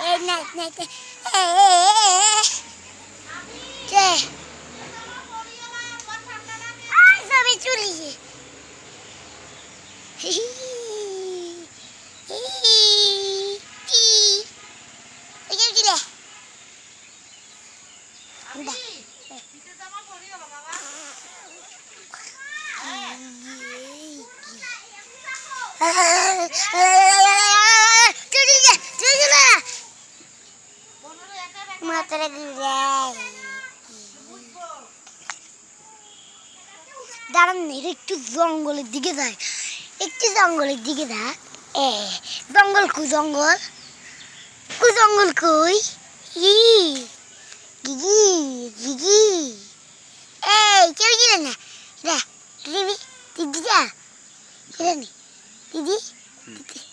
না না কে আই সবে চুলি মাত্রা দাঁড়ান একটু জঙ্গলের দিকে যায়। একটু জঙ্গলের দিকে যা। এ জঙ্গল কু জঙ্গল? কু জঙ্গল কই? ই গিগি গিগি। এই কেউ গেলে না? রে দিদি দিদি দিদি।